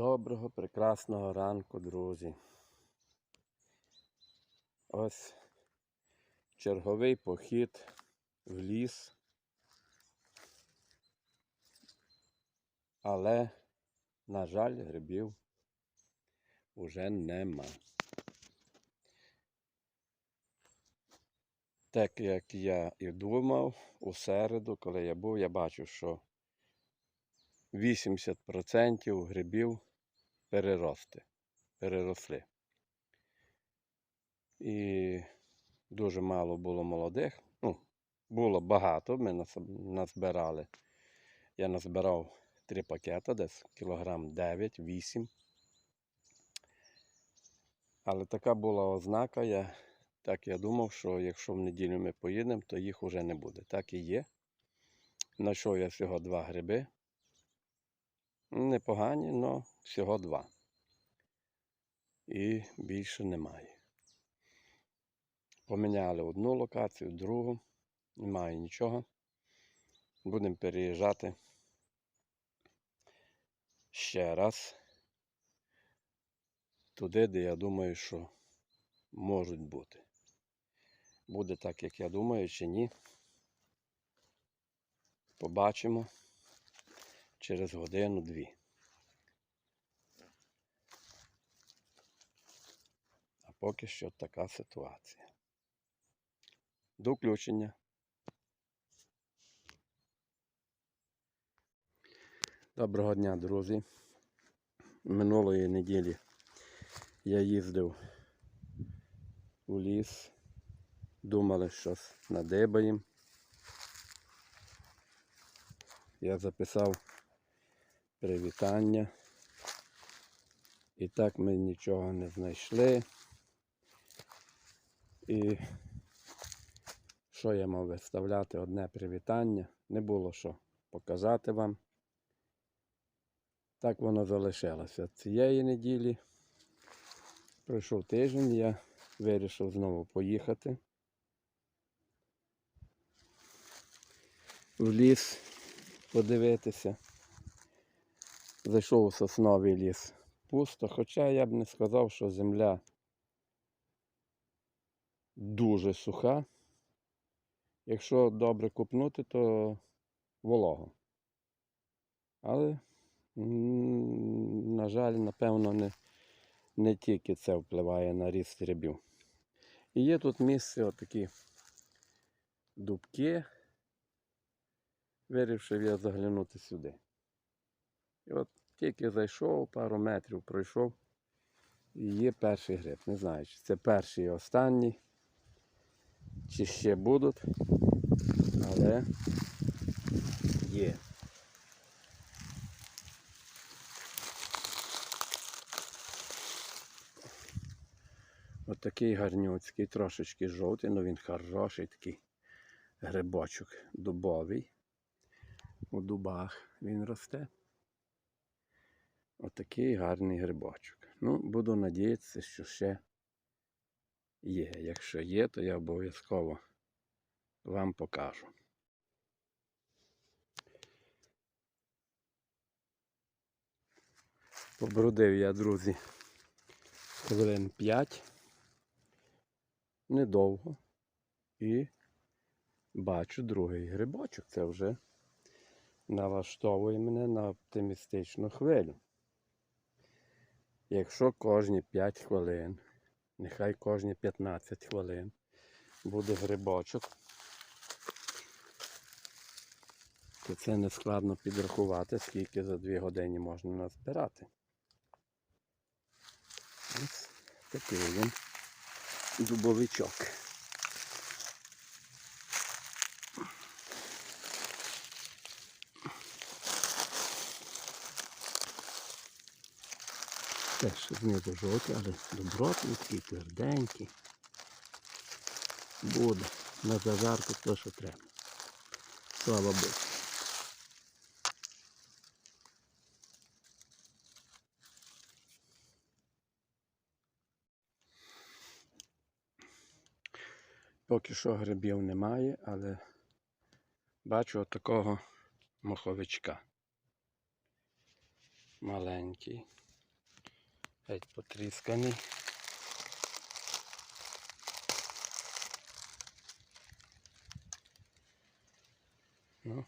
Доброго, прекрасного ранку, друзі. Ось черговий похід в ліс. Але, на жаль, грибів уже нема. Так як я і думав, у середу, коли я був, я бачив, що 80% грибів перерости, переросли. І дуже мало було молодих. Ну, було багато, ми назбирали. Я назбирав три пакета, десь кілограм 9-8. Але така була ознака, я, так я думав, що якщо в неділю ми поїдемо, то їх уже не буде. Так і є. Знайшов я всього два гриби. Непогані, але всього два. І більше немає. Поміняли одну локацію, другу. Немає нічого. Будемо переїжджати ще раз. Туди, де я думаю, що можуть бути. Буде так, як я думаю, чи ні. Побачимо через годину-дві. А поки що така ситуація. До включення. Доброго дня, друзі. Минулої неділі я їздив у ліс. Думали, що надибаємо. Я записав привітання. І так ми нічого не знайшли. І що я мав виставляти одне привітання? Не було що показати вам. Так воно залишилося. Цієї неділі пройшов тиждень, я вирішив знову поїхати в ліс подивитися. Зайшов у сосновий ліс пусто, хоча я б не сказав, що земля дуже суха. Якщо добре купнути, то волого. Але, на жаль, напевно, не, не тільки це впливає на ріст рябів. І є тут місце отакі дубки. Вирішив я заглянути сюди. І от тільки зайшов, пару метрів пройшов. І є перший гриб. Не знаю, чи це перший і останній, чи ще будуть, але є. От такий гарнюцький, трошечки жовтий, але він хороший такий грибочок дубовий. У дубах він росте. Отакий гарний грибочок. Ну, буду надіятися, що ще є. Якщо є, то я обов'язково вам покажу. Побродив я, друзі, хвилин 5. Недовго. І бачу другий грибочок. Це вже налаштовує мене на оптимістичну хвилю. Якщо кожні 5 хвилин, нехай кожні 15 хвилин буде грибочок, то це не складно підрахувати, скільки за 2 години можна назбирати. Ось такий він дубовичок. Теж знизу жовтий, але добротний, такий тверденький. Буде на зажарку то, що треба. Слава Богу. Поки що грибів немає, але бачу отакого моховичка. Маленький. Геть потрісканий. Ну,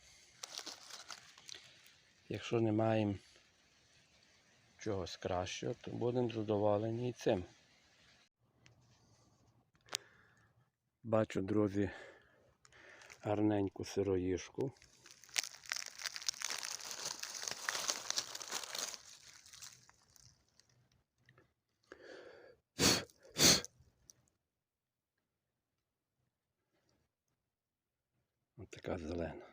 якщо не маємо чогось кращого, то будемо задоволені і цим. Бачу, друзі, гарненьку сироїшку. Така зелена.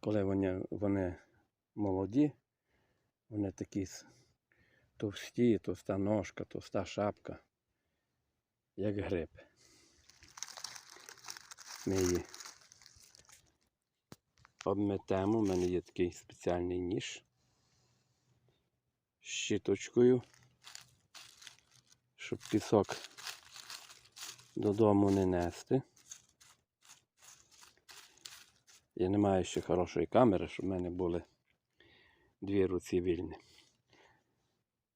Коли вони, вони молоді, вони такі товсті, товста ножка, товста шапка, як гриб. Ми її обметемо. У мене є такий спеціальний ніж з щіточкою, щоб пісок додому не нести. Я не маю ще хорошої камери, щоб в мене були дві руці вільні.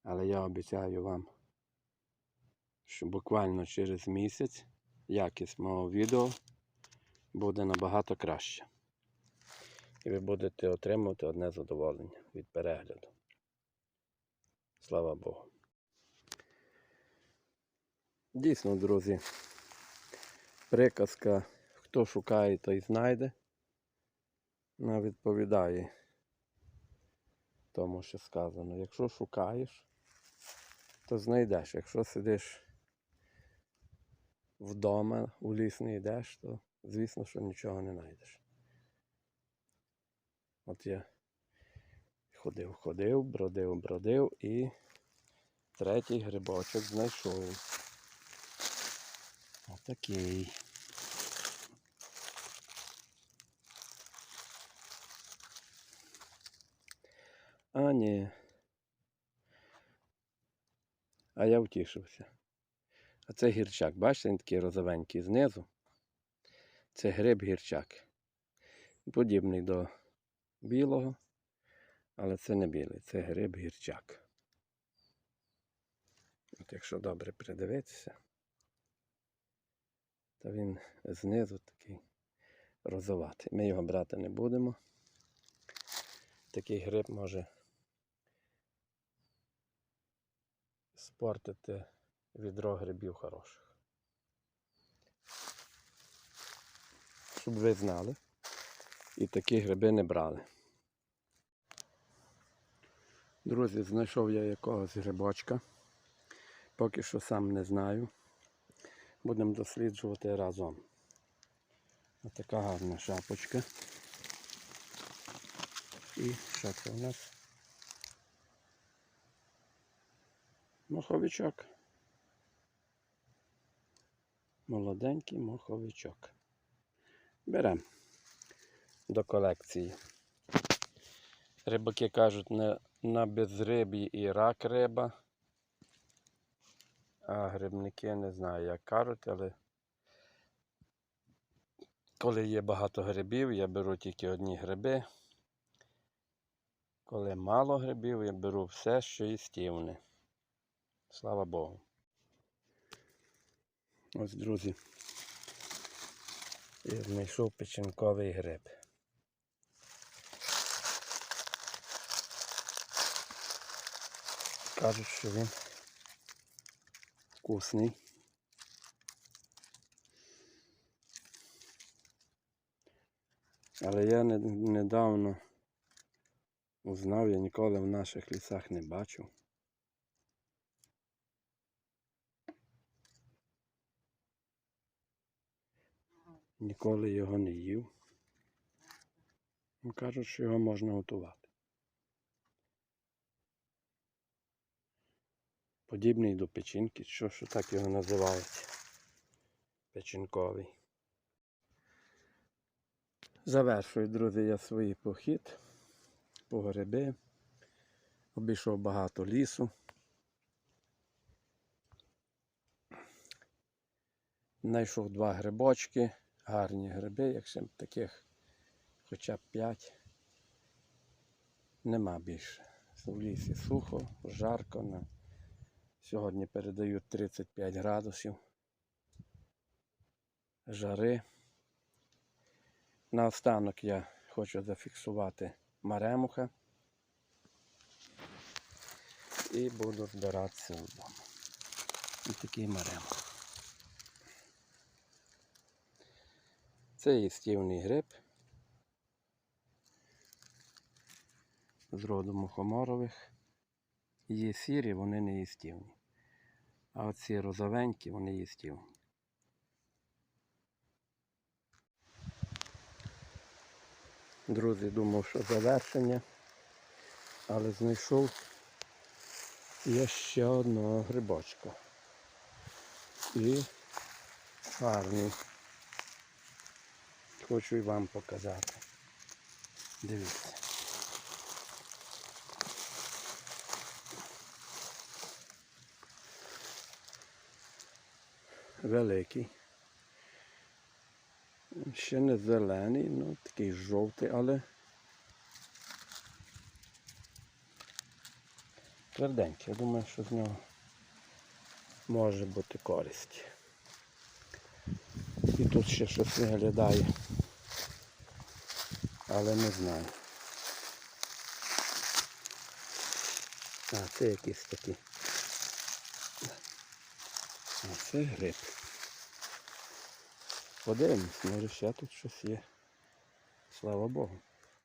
Але я обіцяю вам, що буквально через місяць якість мого відео буде набагато краще. І ви будете отримувати одне задоволення від перегляду. Слава Богу. Дійсно, друзі, приказка хто шукає, той знайде. Вона відповідає тому, що сказано. Якщо шукаєш, то знайдеш. Якщо сидиш вдома, у ліс не йдеш, то звісно, що нічого не знайдеш. От я ходив, ходив, бродив, бродив і третій грибочок знайшов. Отакий. А, ні. А я втішився. А це гірчак. Бачите, він такий розовенький знизу. Це гриб гірчак. Подібний до білого, але це не білий, це гриб гірчак. От якщо добре придивитися, то він знизу такий розоватий. Ми його брати не будемо. Такий гриб може спортити відро грибів хороших. Щоб ви знали. І такі гриби не брали. Друзі, знайшов я якогось грибочка. Поки що сам не знаю. Будемо досліджувати разом. Ось така гарна шапочка. І що це у нас? Моховичок. Молоденький моховичок. Беремо до колекції. Рибаки кажуть, на, на безриб'ї і рак риба. А грибники не знаю, як кажуть, але коли є багато грибів, я беру тільки одні гриби. Коли мало грибів, я беру все, що їстівне. Слава Богу. Ось, друзі. Я знайшов печінковий гриб. Кажуть, що він вкусний. Але я недавно узнав, я ніколи в наших лісах не бачив. Ніколи його не їв. Кажуть, що його можна готувати. Подібний до печінки, що, що так його називають. Печінковий. Завершую, друзі, я свій похід по гриби. Обійшов багато лісу. Знайшов два грибочки, гарні гриби, якщо таких хоча б п'ять. Нема більше. В лісі сухо, жарко, Сьогодні передають 35 градусів жари. Наостанок я хочу зафіксувати маремуха і буду збиратися вдома. І такий маремух. Це їстівний гриб з роду мухоморових. Є сірі, вони не їстівні. А оці розовенькі, вони їстівні. Друзі, думав, що завершення, але знайшов є ще одного грибочка. І гарний. Хочу і вам показати. Дивіться. Великий. Ще не зелений, ну такий жовтий, але тверденький. Я думаю, що з нього може бути користь. І тут ще щось виглядає. Але не знаю. А, це якісь такі. А це гриб. Подивимось, може ще тут щось є. Слава Богу.